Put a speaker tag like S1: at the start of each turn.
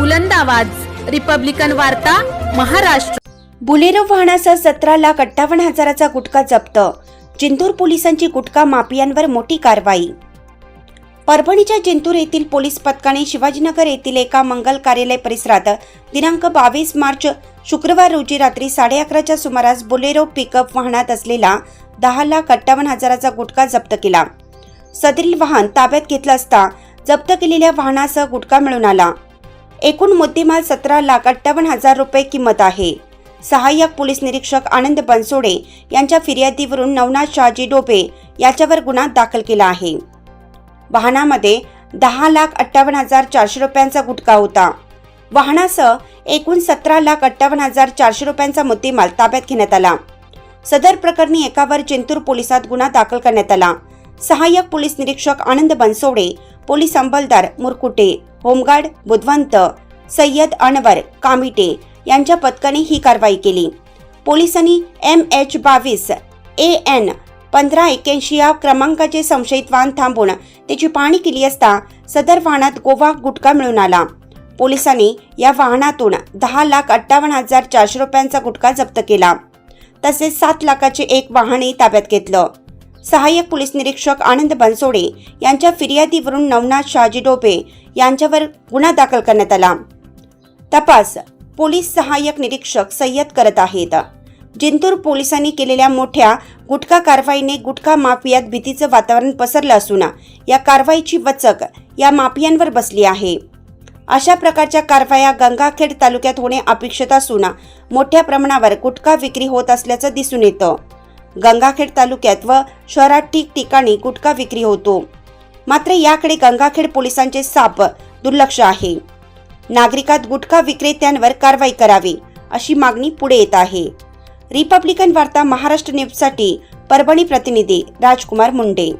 S1: बुलंद आवाज. रिपब्लिकन वार्ता महाराष्ट्र.
S2: बुलेरो वाहनासह सतरा लाख अठ्ठावन्न हजाराचा गुटखा जप्त. जिंतूर पोलिसांची गुटखा माफियांवर मोठी कारवाई. परभणीच्या जिंतूर येथील पोलीस पथकाने शिवाजीनगर येथील एका मंगल कार्यालय परिसरात दिनांक बावीस मार्च शुक्रवार रोजी रात्री साडे अकराच्या सुमारास बुलेरो पिकअप वाहनात असलेला दहा लाख अठ्ठावन्न हजाराचा गुटखा जप्त केला. सदरील वाहन ताब्यात घेतलं असता जप्त केलेल्या वाहनासह गुटखा मिळून आला. एकूण मुद्देमाल सतरा लाख अठ्ठावन्न हजार रुपये किंमत आहे. सहाय्यक पोलीस निरीक्षक आनंद बनसोडे यांच्या फिर्यादीवरून नवनाथ शहाजी डोबे याच्यावर गुन्हा दाखल केला आहे. वाहनामध्ये दहा लाख अठ्ठावन्न हजार चारशे रुपयांचा गुटखा होता. वाहनासह एकूण सतरा लाख अठ्ठावन्न हजार चारशे रुपयांचा मुद्देमाल ताब्यात घेण्यात आला. सदर प्रकरणी एकावर जिंतूर पोलिसात गुन्हा दाखल करण्यात आला. सहाय्यक पोलीस निरीक्षक आनंद बनसोडे पोलीस अंमलदार मुरकुटे होमगार्ड बुधवंत सय्यद अनवर कामिटे यांच्या पथकाने ही कारवाई केली. पोलिसांनी एम एच बावीस ए एन पंधरा एक्याऐंशी या क्रमांकाचे संशयित वाहन थांबवून त्याची पाहणी केली असता सदर वाहनात गोवा गुटखा मिळून आला. पोलिसांनी या वाहनातून दहा लाख अठ्ठावन्न हजार चारशे रुपयांचा गुटखा जप्त केला. तसेच सात लाखाचे एक वाहनही ताब्यात घेतलं. सहाय्यक पोलीस निरीक्षक आनंद बनसोडे यांच्या फिर्यादीवरून नवनाथ शहाजी डोबे यांच्यावर गुन्हा दाखल करण्यात आला. तपास पोलीस सहाय्यक निरीक्षक सय्यद करत आहेत. जिंतूर पोलिसांनी केलेल्या मोठ्या गुटखा कारवाईने गुटखा माफियात भीतीचं वातावरण पसरलं असून या कारवाईची वचक या माफियांवर बसली आहे. अशा प्रकारच्या कारवाया गंगाखेड तालुक्यात होणे अपेक्षित असून मोठ्या प्रमाणावर गुटखा विक्री होत असल्याचं दिसून येतं. गंगाखेड तालुक्यात व शहरात ठिकठिकाणी गुटखा विक्री होतो. मात्र याकडे गंगाखेड पोलिसांचे साप दुर्लक्ष आहे. नागरिकात गुटखा विक्रेत्यांवर कारवाई करावी अशी मागणी पुढे येत आहे. रिपब्लिकन वार्ता महाराष्ट्र न्यूजसाठी परभणी प्रतिनिधी राजकुमार मुंडे.